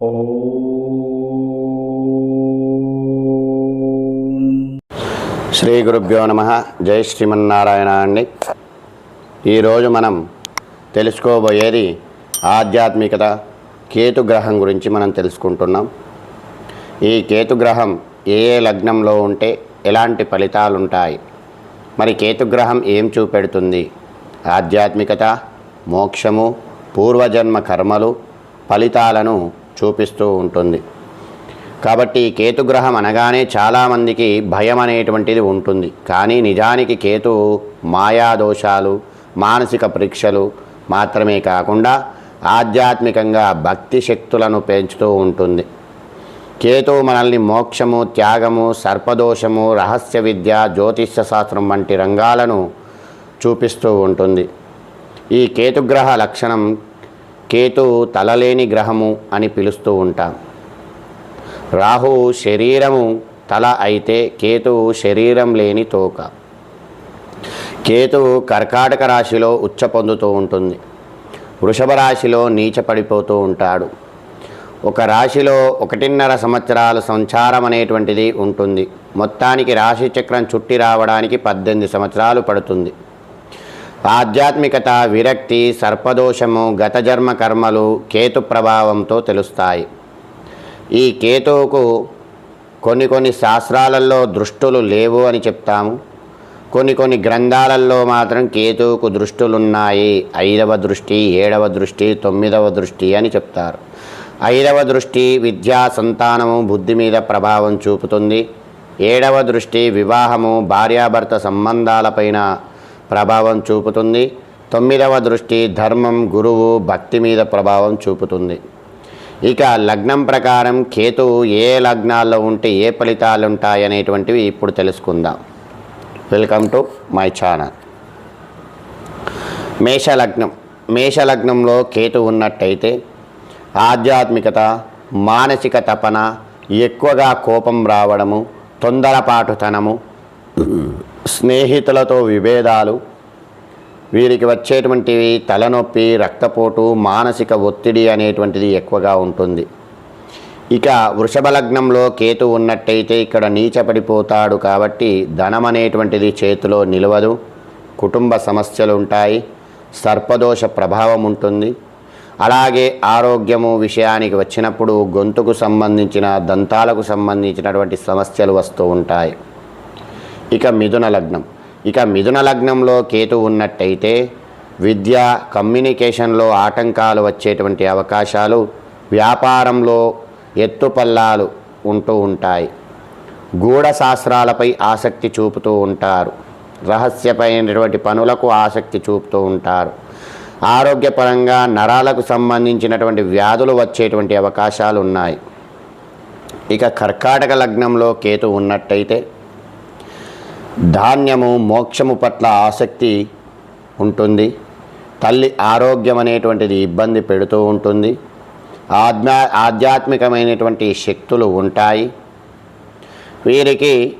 శ్రీ గురుభ్యో నమ. జై శ్రీమన్నారాయణ అండి ఈరోజు మనం తెలుసుకోబోయేది ఆధ్యాత్మికత కేతుగ్రహం గురించి మనం తెలుసుకుంటున్నాం. ఈ కేతుగ్రహం ఏ ఏ లగ్నంలో ఉంటే ఎలాంటి ఫలితాలు ఉంటాయి మరి కేతుగ్రహం ఏం చూపెడుతుంది? ఆధ్యాత్మికత మోక్షము పూర్వజన్మ కర్మలు ఫలితాలను చూపిస్తూ ఉంటుంది. కాబట్టి కేతుగ్రహం అనగానే చాలామందికి భయం అనేటువంటిది ఉంటుంది. కానీ నిజానికి కేతు మాయాదోషాలు మానసిక పరీక్షలు మాత్రమే కాకుండా ఆధ్యాత్మికంగా భక్తి శక్తులను పెంచుతూ ఉంటుంది. కేతు మనల్ని మోక్షము త్యాగము సర్పదోషము రహస్య విద్య జ్యోతిష్య శాస్త్రం వంటి రంగాలను చూపిస్తూ ఉంటుంది. ఈ కేతుగ్రహ లక్షణం కేతు తలలేని గ్రహము అని పిలుస్తూ ఉంటాం. రాహు శరీరము తల అయితే కేతువు శరీరం లేని తోక. కేతువు కర్కాటక రాశిలో ఉచ్చ పొందుతూ ఉంటుంది. వృషభ రాశిలో నీచపడిపోతూ ఉంటాడు. ఒక రాశిలో ఒకటిన్నర సంవత్సరాల సంచారం అనేటువంటిది ఉంటుంది. మొత్తానికి రాశి చక్రం చుట్టి రావడానికి పద్దెనిమిది సంవత్సరాలు పడుతుంది. ఆధ్యాత్మికత విరక్తి సర్పదోషము గతజర్మ కర్మలు కేతు ప్రభావంతో తెలుస్తాయి. ఈ కేతువుకు కొన్ని కొన్ని శాస్త్రాలలో దృష్టులు లేవు అని చెప్తాము. కొన్ని కొన్ని గ్రంథాలలో మాత్రం కేతువుకు దృష్టులున్నాయి. ఐదవ దృష్టి ఏడవ దృష్టి తొమ్మిదవ దృష్టి అని చెప్తారు. ఐదవ దృష్టి విద్యా సంతానము బుద్ధి మీద ప్రభావం చూపుతుంది. ఏడవ దృష్టి వివాహము భార్యాభర్త సంబంధాలపైన ప్రభావం చూపుతుంది. తొమ్మిదవ దృష్టి ధర్మం గురువు భక్తి మీద ప్రభావం చూపుతుంది. ఇక లగ్నం ప్రకారం కేతువు ఏ లగ్నాల్లో ఉంటే ఏ ఫలితాలు ఉంటాయనేటువంటివి ఇప్పుడు తెలుసుకుందాం. వెల్కమ్ టు మై ఛానల్ మేషలగ్నం. మేషలగ్నంలో కేతు ఉన్నట్టయితే ఆధ్యాత్మికత మానసిక తపన ఎక్కువగా కోపం రావడము తొందరపాటుతనము స్నేహితులతో విభేదాలు వీరికి వచ్చేటువంటివి తలనొప్పి రక్తపోటు మానసిక ఒత్తిడి అనేటువంటిది ఎక్కువగా ఉంటుంది. ఇక వృషభ లగ్నంలో కేతు ఉన్నట్టయితే ఇక్కడ నీచపడిపోతాడు కాబట్టి ధనం అనేటువంటిది చేతిలో నిలవదు. కుటుంబ సమస్యలు ఉంటాయి సర్పదోష ప్రభావం ఉంటుంది. అలాగే ఆరోగ్యము విషయానికి వచ్చినప్పుడు గొంతుకు సంబంధించిన దంతాలకు సంబంధించినటువంటి సమస్యలు వస్తూ ఉంటాయి. ఇక మిథున లగ్నం. ఇక మిథున లగ్నంలో కేతు ఉన్నట్టయితే విద్య కమ్యూనికేషన్లో ఆటంకాలు వచ్చేటువంటి అవకాశాలు వ్యాపారంలో ఎత్తుపల్లాలు ఉంటూ ఉంటాయి. గూఢశాస్త్రాలపై ఆసక్తి చూపుతూ ఉంటారు. రహస్యమైనటువంటి పనులకు ఆసక్తి చూపుతూ ఉంటారు. ఆరోగ్యపరంగా నరాలకు సంబంధించినటువంటి వ్యాధులు వచ్చేటువంటి అవకాశాలు ఉన్నాయి. ఇక కర్కాటక లగ్నంలో కేతు ఉన్నట్టయితే ధాన్యము మోక్షము పట్ల ఆసక్తి ఉంటుంది. తల్లి ఆరోగ్యం అనేటువంటిది ఇబ్బంది పెడుతూ ఉంటుంది. ఆధ్యా ఆధ్యాత్మికమైనటువంటి శక్తులు ఉంటాయి. వీరికి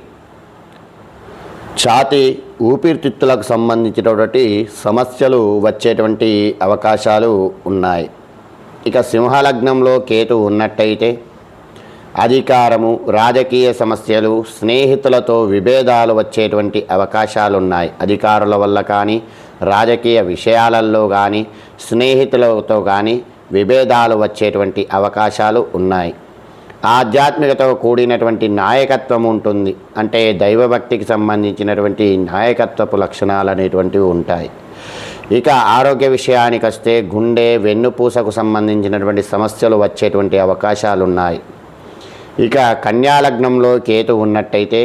ఛాతి ఊపిరితిత్తులకు సంబంధించినటువంటి సమస్యలు వచ్చేటువంటి అవకాశాలు ఉన్నాయి. ఇక సింహలగ్నంలో కేతు ఉన్నట్టయితే అధికారము రాజకీయ సమస్యలు స్నేహితులతో విభేదాలు వచ్చేటువంటి అవకాశాలు ఉన్నాయి అధికారుల వల్ల కానీ రాజకీయ విషయాలలో కానీ స్నేహితులతో కానీ విభేదాలు వచ్చేటువంటి అవకాశాలు ఉన్నాయి. ఆధ్యాత్మికతో కూడినటువంటి నాయకత్వం ఉంటుంది. అంటే దైవభక్తికి సంబంధించినటువంటి నాయకత్వపు లక్షణాలు అనేటువంటివి ఉంటాయి. ఇక ఆరోగ్య విషయానికి వస్తే గుండె వెన్నుపూసకు సంబంధించినటువంటి సమస్యలు వచ్చేటువంటి అవకాశాలు ఉన్నాయి ఇక కన్యాలగ్నంలో కేతు ఉన్నట్టయితే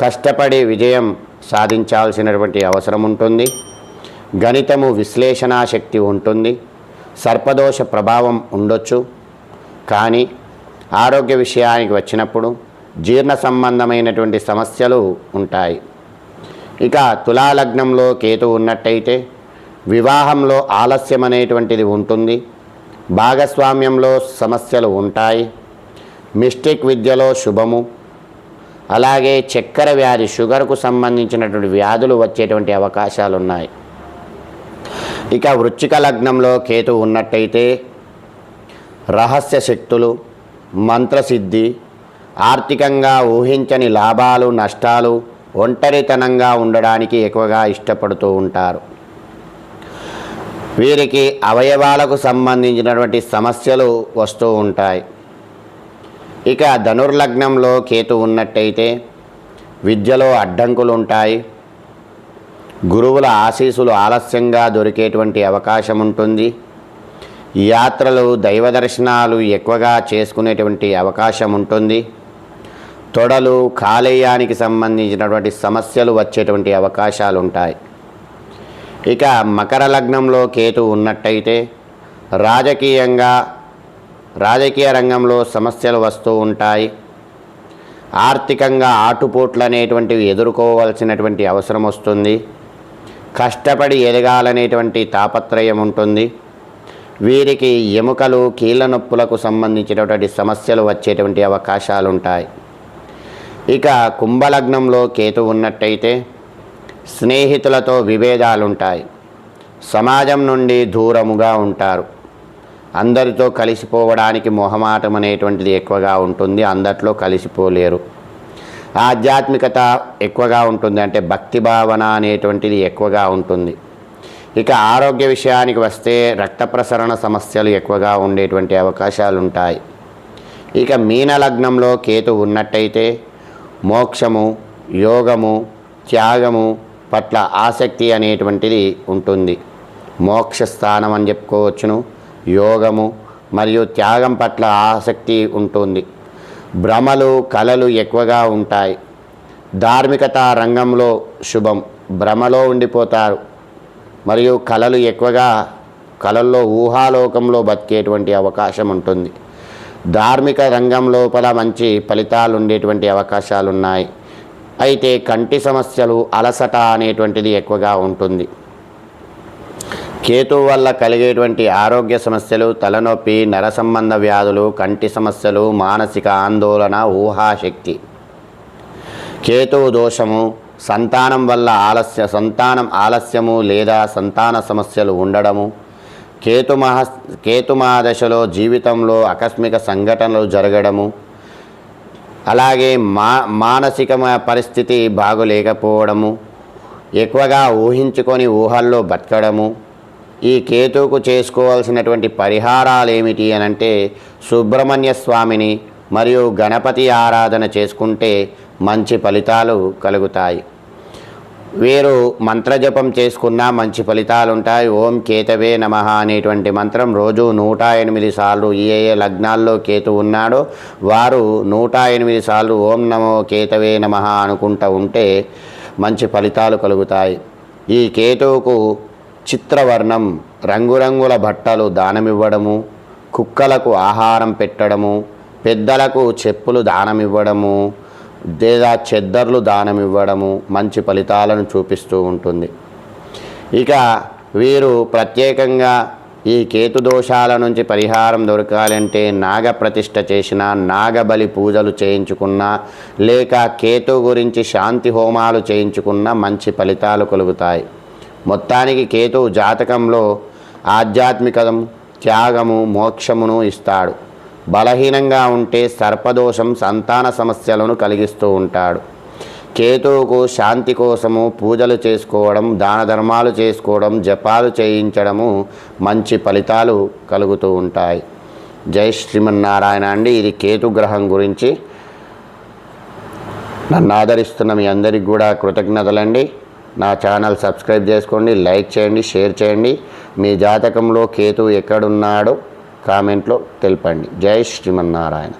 కష్టపడి విజయం సాధించాల్సినటువంటి అవసరం ఉంటుంది. గణితము విశ్లేషణా శక్తి ఉంటుంది. సర్పదోష ప్రభావం ఉండొచ్చు. కానీ ఆరోగ్య విషయానికి వచ్చినప్పుడు జీర్ణ సంబంధమైనటువంటి సమస్యలు ఉంటాయి. ఇక తులాలగ్నంలో కేతు ఉన్నట్టయితే వివాహంలో ఆలస్యం అనేటువంటిది ఉంటుంది. భాగస్వామ్యంలో సమస్యలు ఉంటాయి. మిస్టేక్ విద్యలో శుభము. అలాగే చక్కెర వ్యాధి షుగర్కు సంబంధించినటువంటి వ్యాధులు వచ్చేటువంటి అవకాశాలు ఉన్నాయి ఇక వృచ్చిక లగ్నంలో కేతు ఉన్నట్టయితే రహస్య శక్తులు మంత్రసిద్ధి ఆర్థికంగా ఊహించని లాభాలు నష్టాలు ఒంటరితనంగా ఉండడానికి ఎక్కువగా ఇష్టపడుతూ ఉంటారు. వీరికి అవయవాలకు సంబంధించినటువంటి సమస్యలు వస్తూ ఉంటాయి. ఇక ధనుర్లగ్నంలో కేతు ఉన్నట్టయితే విద్యలో అడ్డంకులు ఉంటాయి గురువుల ఆశీసులు ఆలస్యంగా దొరికేటువంటి అవకాశం ఉంటుంది యాత్రలు దైవ దర్శనాలు ఎక్కువగా చేసుకునేటువంటి అవకాశం ఉంటుంది తొడలు కాలేయానికి సంబంధించినటువంటి సమస్యలు వచ్చేటువంటి అవకాశాలు ఉంటాయి ఇక మకర లగ్నంలో కేతు ఉన్నట్టయితే రాజకీయంగా రాజకీయ రంగంలో సమస్యలు వస్తూ ఉంటాయి. ఆర్థికంగా ఆటుపోట్లు అనేటువంటివి ఎదుర్కోవాల్సినటువంటి అవసరం వస్తుంది. కష్టపడి ఎదగాలనేటువంటి తాపత్రయం ఉంటుంది. వీరికి ఎముకలు కీళ్ళ నొప్పులకు సంబంధించినటువంటి సమస్యలు వచ్చేటువంటి అవకాశాలు ఉంటాయి ఇక కుంభలగ్నంలో కేతు ఉన్నట్టయితే స్నేహితులతో విభేదాలుంటాయి. సమాజం నుండి దూరముగా ఉంటారు. అందరితో కలిసిపోవడానికి మొహమాటం అనేటువంటిది ఎక్కువగా ఉంటుంది అందరిలో కలిసిపోలేరు. ఆధ్యాత్మికత ఎక్కువగా ఉంటుంది అంటే భక్తి భావన అనేటువంటిది ఎక్కువగా ఉంటుంది. ఇక ఆరోగ్య విషయానికి వస్తే రక్త ప్రసరణ సమస్యలు ఎక్కువగా ఉండేటువంటి అవకాశాలు ఉంటాయి ఇక మీన లగ్నంలో కేతు ఉన్నట్టయితే మోక్షము యోగము త్యాగము పట్ల ఆసక్తి అనేటువంటిది ఉంటుంది. మోక్ష స్థానం అని చెప్పుకోవచ్చును. యోగము మరియు త్యాగం పట్ల ఆసక్తి ఉంటుంది. భ్రమలు కళలు ఎక్కువగా ఉంటాయి. ధార్మికత రంగంలో శుభం. భ్రమలో ఉండిపోతారు. మరియు కళలు ఎక్కువగా కళల్లో ఊహాలోకంలో బతికేటువంటి అవకాశం ఉంటుంది. ధార్మిక రంగం లోపల మంచి ఫలితాలు ఉండేటువంటి అవకాశాలు ఉన్నాయి అయితే కంటి సమస్యలు అలసట అనేటువంటిది ఎక్కువగా ఉంటుంది. కేతు వల్ల కలిగేటువంటి ఆరోగ్య సమస్యలు తలనొప్పి నర సంబంధ వ్యాధులు కంటి సమస్యలు మానసిక ఆందోళన ఊహాశక్తి. కేతువు దోషము సంతానం వల్ల ఆలస్య సంతానం ఆలస్యము లేదా సంతాన సమస్యలు ఉండడము. కేతు మహ కేతు మహాదశలో జీవితంలో ఆకస్మిక సంఘటనలు జరగడము. అలాగే మా మానసిక పరిస్థితి బాగులేకపోవడము. ఎక్కువగా ఊహించుకొని ఊహల్లో బతకడము. ఈ కేతువుకు చేసుకోవాల్సినటువంటి పరిహారాలు ఏమిటి అని అంటే సుబ్రహ్మణ్య స్వామిని మరియు గణపతి ఆరాధన చేసుకుంటే మంచి ఫలితాలు కలుగుతాయి. వీరు మంత్రజపం చేసుకున్నా మంచి ఫలితాలు ఉంటాయి ఓం కేతవే నమ అనేటువంటి మంత్రం రోజు నూట ఎనిమిది సార్లు ఏ ఏ లగ్నాల్లో కేతు ఉన్నాడో వారు నూట ఎనిమిది సార్లు ఓం నమో కేతవే నమ అనుకుంటూ ఉంటే మంచి ఫలితాలు కలుగుతాయి. ఈ కేతువుకు చిత్రవర్ణం రంగురంగుల బట్టలు దానమివ్వడము కుక్కలకు ఆహారం పెట్టడము పెద్దలకు చెప్పులు దానమివ్వడము లేదా చెద్దర్లు దానం ఇవ్వడము మంచి ఫలితాలను చూపిస్తూ ఉంటుంది. ఇక వీరు ప్రత్యేకంగా ఈ కేతు దోషాల నుంచి పరిహారం దొరకాలంటే నాగ ప్రతిష్ఠ చేసిన నాగబలి పూజలు చేయించుకున్న లేక కేతు గురించి శాంతి హోమాలు చేయించుకున్న మంచి ఫలితాలు కలుగుతాయి. మొత్తానికి కేతు జాతకంలో ఆధ్యాత్మికతం త్యాగము మోక్షమును ఇస్తాడు. బలహీనంగా ఉంటే సర్పదోషం సంతాన సమస్యలను కలిగిస్తూ ఉంటాడు. కేతువుకు శాంతి కోసము పూజలు చేసుకోవడం దాన ధర్మాలు చేసుకోవడం జపాలు చేయించడము మంచి ఫలితాలు కలుగుతూ ఉంటాయి. జై శ్రీమన్నారాయణ అండి. ఇది కేతు గ్రహం గురించి నన్ను ఆదరిస్తున్న మీ అందరికి కూడా కృతజ్ఞతలండి. నా ఛానల్ సబ్స్క్రైబ్ చేసుకోండి లైక్ చేయండి షేర్ చేయండి. మీ జాతకంలో కేతు ఎక్కడున్నాడో కామెంట్లో తెలపండి. జై శ్రీమన్నారాయణ.